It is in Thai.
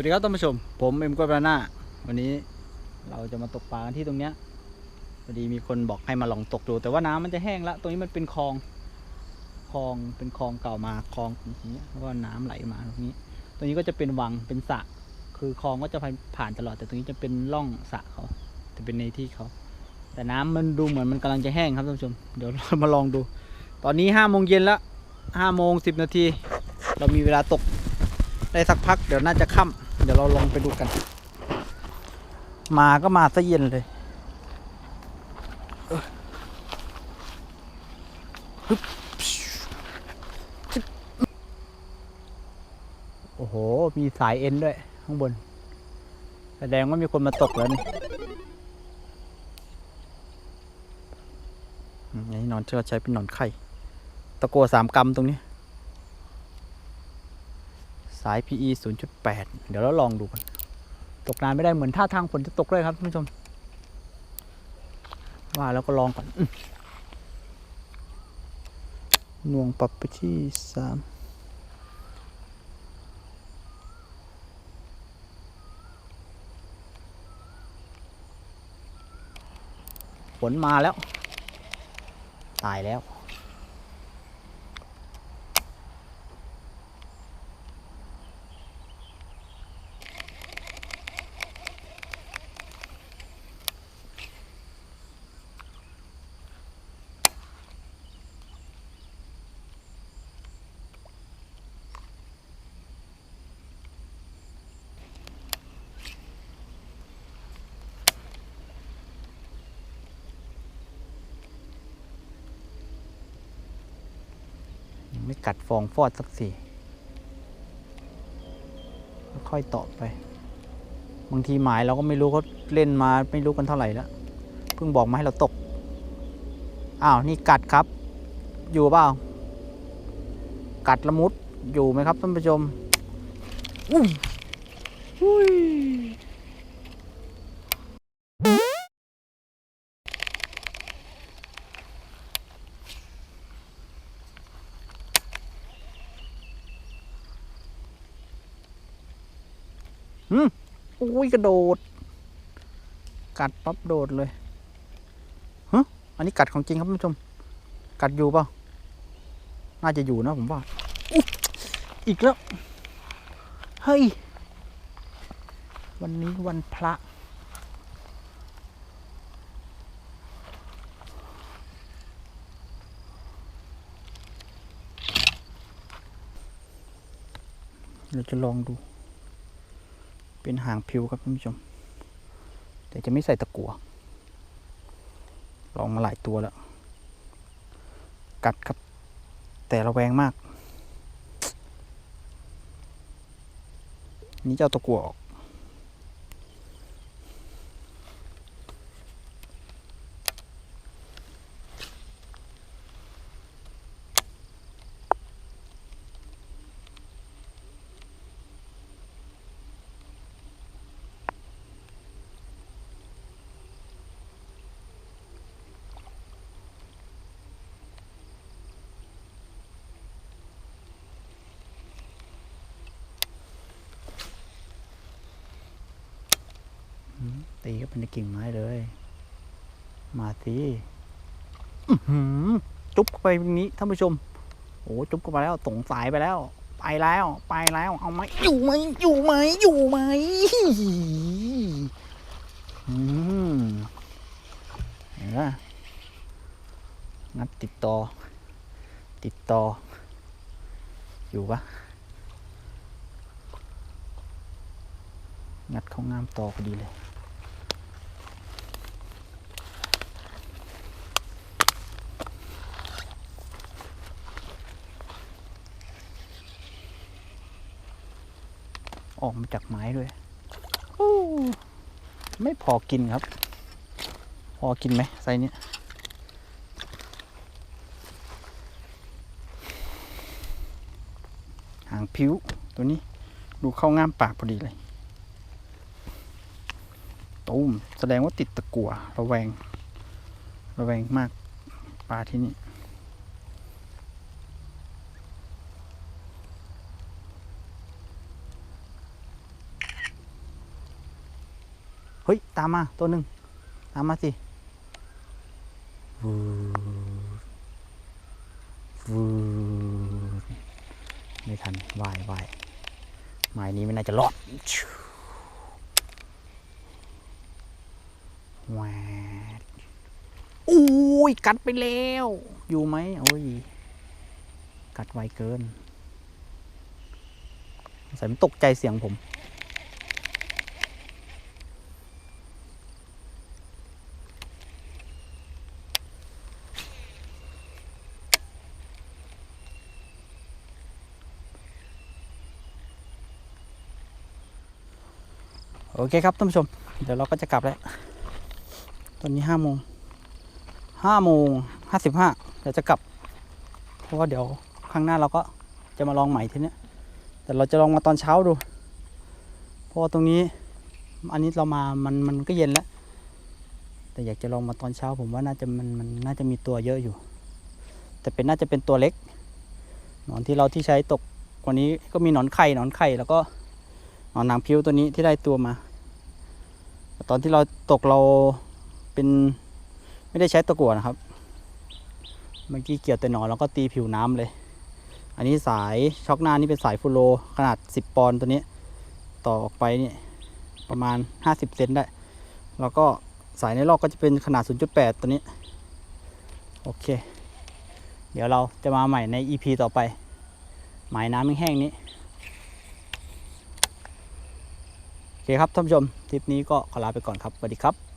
วัสดีครับท่านผู้ชม ผมเอ็มกวบาน่าวันนี้เราจะมาตกปลากันที่ตรงเนี้ยพอดีมีคนบอกให้มาลองตกดู แต่ว่าน้ำมันจะแห้งละตรงนี้มันเป็นคลองคลองเป็นคลองเก่ามาคลองอย่างเงี้ยแล้วก็น้ำไหลมาตรงนี้ ตรงนี้ก็จะเป็นวังเป็นสระคือคลองก็จะผ่านตลอดแต่ตรงนี้จะเป็นร่องสระเขาจะเป็นในที่เขาแต่น้ำมันดูเหมือนมันกำลังจะแห้งครับท่านผู้ชมเดี๋ยวเรามาลองดู ตอนนี้ห้าโมงเย็นละห้าโมงสิบนาที เรามีเวลาตกได้สักพักเดี๋ยวน่าจะค่ำ เดี๋ยวเราลองไปดูกัน มาก็มาซะเย็นเลยโอ้โห มีสายเอ็นด้วย ข้างบน แสดงว่ามีคนมาตกแล้วนี่นนี้หนอนที่เราใช้เป็นนอนไข่ ตะโกสามกรัมตรงนี้ สาย PE 0.8 เดี๋ยวเราลองดูกันตกนานไม่ได้เหมือนท่าทางฝนจะตกเลยครับท่านผู้ชม ว่าแล้วก็ลองก่อนหน่วงปรับไปที่สามฝนมาแล้ว ตายแล้ว ไม่กัดฟองฟอดสักสี่ค่อยต่อไป บางทีหมายเราก็ไม่รู้เขาเล่นมาไม่รู้กันเท่าไหร่แล้ว เพิ่งบอกมาให้เราตก อ้าว นี่กัดครับ อยู่เปล่า กัดละมุดอยู่ไหมครับท่านผู้ชมอุ้ยอุ้ย อุ้ยกระโดด กัดปั๊บโดดเลยฮะอันนี้กัดของจริงครับท่านผู้ชม กัดอยู่เปล่าน่าจะอยู่นะผมว่าอุ๊ยอีกแล้ว เฮ้ย วันนี้วันพระเราจะลองดู เป็นหางพิวครับท่านผู้ชม แต่จะไม่ใส่ตะกัวลองมาหลายตัวแล้ว กัดครับ แต่ระแวงมาก นี่จะเอาตะกัวออก ตีก็เป็นกิ่งไม้เลย มาสิอื้อหือจุ๊บไปตรงนี้ท่านผู้ชมโอ้จุ๊บเข้าไปแล้วตงสายไปแล้ว ไปแล้ว ไปแล้ว เอาไหมอยู่ไหมอยู่ไหมอยู่ไหมอืมเห็นไหมงัดติดต่อ ติดต่อ อยู่ปะงัดเข้างามต่อพอดีเลย ออกมาจากไม้ด้วยอไม่พอกินครับ พอกินไหมไซส์เนี้ยหางผิวตัวนี้ดูเข้าง่ามปากพอดีเลยตูมแสดงว่าติดตะกัวระแวง ระแวงมากปลาที่นี่ ฮ้ย ตามมาตัวหนึ่งตามมาสิวูดวูไม่ทันวายวายหมายนี้ไม่น่าจะรอดวแหวดอุ้ย กัดไปแล้ว อยู่ไหมโอ้ย กัดไวเกินสงสัยมันตกใจเสียงผม โอเคครับท่านผู้ชม เดี๋ยวเราก็จะกลับแล้ว ตอนนี้ห้าโมงห้าโมงห้าสิบห้าเดี๋ยวจะกลับ เพราะว่าเดี๋ยวข้างหน้าเราก็จะมาลองใหม่ทีเนี้ยแต่เราจะลองมาตอนเช้าดู เพราะว่าตรงนี้ อันนี้เรามามันมันก็เย็นแล้ว แต่อยากจะลองมาตอนเช้า ผมว่าน่าจะมันมันน่าจะมีตัวเยอะอยู่ แต่เป็นน่าจะเป็นตัวเล็ก หนอนที่เราที่ใช้ตกว่านี้ก็มีหนอนไข่หนอนไข่แล้วก็ หนอนนางพิ้วตัวนี้ที่ได้ตัวมา ตอนที่เราตกเราเป็นไม่ได้ใช้ตะกั่วนะครับ เมื่อกี้เกี่ยวแต่หนอนแล้วก็ตีผิวน้ำเลย อันนี้สายช็อกหน้านี่เป็นสายฟูโรขนาด 10 ปอนด์ตัวนี้ ต่อออกไปนี่ประมาณ 50 เซนได้ แล้วก็สายในลอกก็จะเป็นขนาด 0.8 ตัวนี้ โอเค เดี๋ยวเราจะมาใหม่ใน EP ต่อไป หมายน้ำแห้งๆนี้ โอเคครับท่านผู้ชมทริปนี้ก็ขอลาไปก่อนครับสวัสดีครับ